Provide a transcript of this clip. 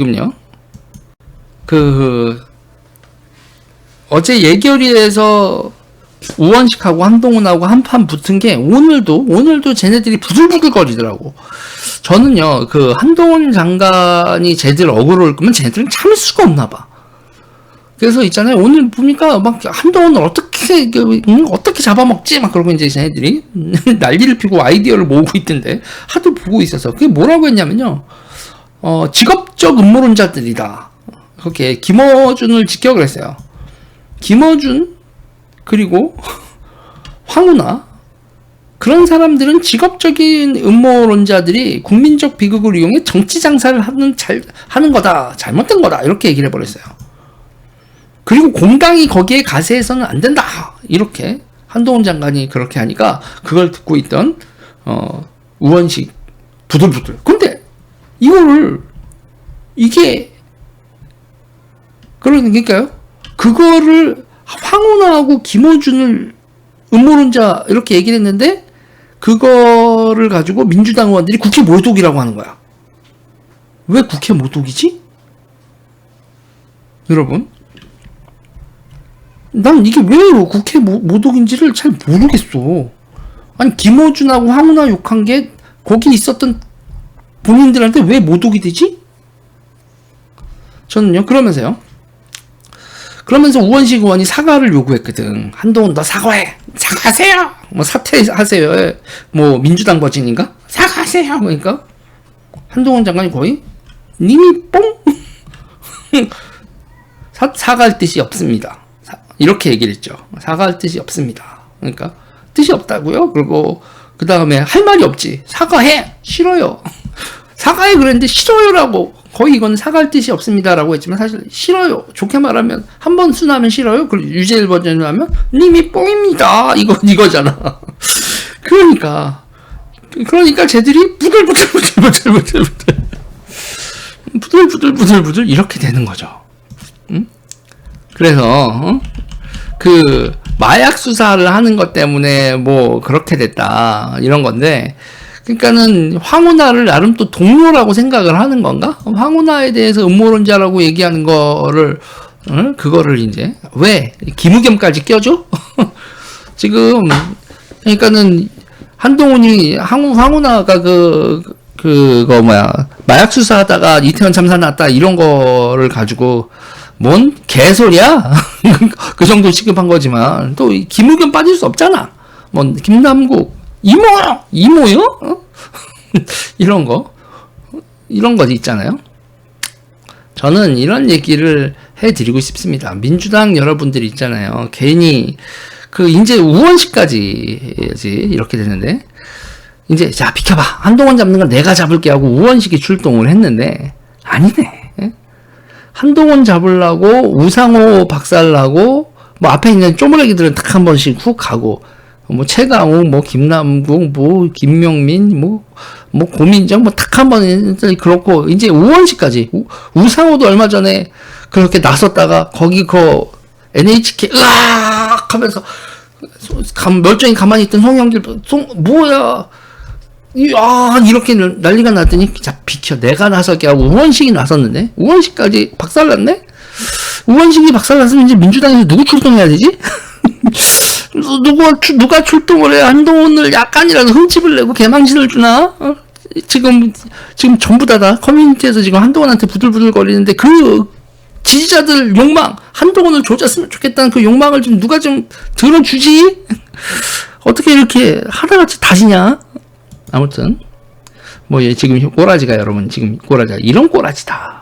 지금요. 그 어제 예결위에서 우원식하고 한동훈하고 한판 붙은 게 오늘도 오늘도 쟤네들이 부들부들거리더라고. 저는요 그 한동훈 장관이 쟤들 어그로를 끄면 쟤네들은 참을 수가 없나 봐. 그래서 있잖아요 오늘 보니까 막 한동훈을 어떻게 그, 음, 어떻게 잡아먹지 막 그러고 이제 쟤네들이 난리를 피고 아이디어를 모으고 있던데 하도 보고 있어서 그게 뭐라고 했냐면요. 어, 직업적 음모론자들이다. 그렇게 김어준을 직격을 했어요. 김어준 그리고 황운하 그런 사람들은 직업적인 음모론자들이 국민적 비극을 이용해 정치 장사를 하는 잘 하는 거다 잘못된 거다 이렇게 얘기를 해버렸어요. 그리고 공당이 거기에 가세해서는 안 된다 이렇게 한동훈 장관이 그렇게 하니까 그걸 듣고 있던 어, 우원식 부들부들. 근데 이거를 이게 그러니까요. 그거를 황운하고 김어준을 음모론자 이렇게 얘기를 했는데 그거를 가지고 민주당 의원들이 국회 모독이라고 하는 거야. 왜 국회 모독이지? 여러분, 난 이게 왜 국회 모- 모독인지를 잘 모르겠어. 아니 김어준하고 황운하 욕한 게 거기 있었던 본인들한테 왜 모독이 되지? 저는요 그러면서요. 그러면서 우원식 의원이 사과를 요구했거든. 한동훈 너 사과해. 사과하세요. 뭐 사퇴하세요. 뭐 민주당 버진인가? 사과하세요. 그러니까 한동훈 장관이 거의 님이 뽕 사, 사과할 뜻이 없습니다. 사- 이렇게 얘기를 했죠. 사과할 뜻이 없습니다. 그러니까 뜻이 없다고요. 그리고 그 다음에 할 말이 없지. 사과해. 싫어요. 사과해 그랬는데 싫어요라고 거의 이건 사과할 뜻이 없습니다라고 했지만 사실 싫어요. 좋게 말하면 한 번 순하면 싫어요. 그리고 유재일 버전으로 하면 님이 뽕입니다. 이거 이거잖아. 그러니까 그러니까 쟤들이 부들부들부들부들부들 부들 부들부들부들 이렇게 되는 거죠. 응? 그래서 어? 그 마약 수사를 하는 것 때문에 뭐 그렇게 됐다 이런 건데 그러니까는 황운하를 나름 또 동료라고 생각을 하는 건가? 황운하에 대해서 음모론자라고 얘기하는 거를 어? 그거를 이제 왜 김우겸까지 껴줘? 지금 그러니까는 한동훈이 황, 황운하가 그 그거 뭐야 마약 수사하다가 이태원 참사 났다 이런 거를 가지고 뭔 개소리야? 그 정도 취급한 거지만 또이 김우겸 빠질 수 없잖아. 뭐 김남국 이모 이모요? 어? 이런 거 이런 거 있잖아요. 저는 이런 얘기를 해드리고 싶습니다. 민주당 여러분들 있잖아요. 괜히 그 이제 우원식까지 해야지 이렇게 되는데 이제 자 비켜봐 한동훈 잡는 건 내가 잡을게 하고 우원식이 출동을 했는데 아니네. 예? 한동훈 잡으려고 우상호 박살나고 뭐 앞에 있는 쪼무레기들은 딱 한 번씩 훅 가고 뭐 최강욱 뭐 김남국 뭐 김명민 뭐 뭐 고민정 뭐 탁 한번 그렇고 이제 우원식까지 우, 우상호도 얼마 전에 그렇게 나섰다가 거기 그 NHK 으악 하면서 감, 멀쩡히 가만히 있던 송영길 송 뭐야 이, 아, 이렇게 난리가 났더니, 자, 비켜. 내가 나서게 하고, 우원식이 나섰는데? 우원식까지 박살났네? 우원식이 박살났으면 이제 민주당에서 누구 출동해야 되지? 누가, 출- 누가 출동을 해? 한동훈을 약간이라도 흠집을 내고 개망신을 주나? 어? 지금, 지금 전부 다 다 커뮤니티에서 지금 한동훈한테 부들부들 거리는데 그 지지자들 욕망, 한동훈을 조졌으면 좋겠다는 그 욕망을 좀 누가 좀 들어주지? 어떻게 이렇게 하나같이 다시냐? 아무튼 뭐얘 지금 꼬라지가 여러분 지금 꼬라지가 이런 꼬라지다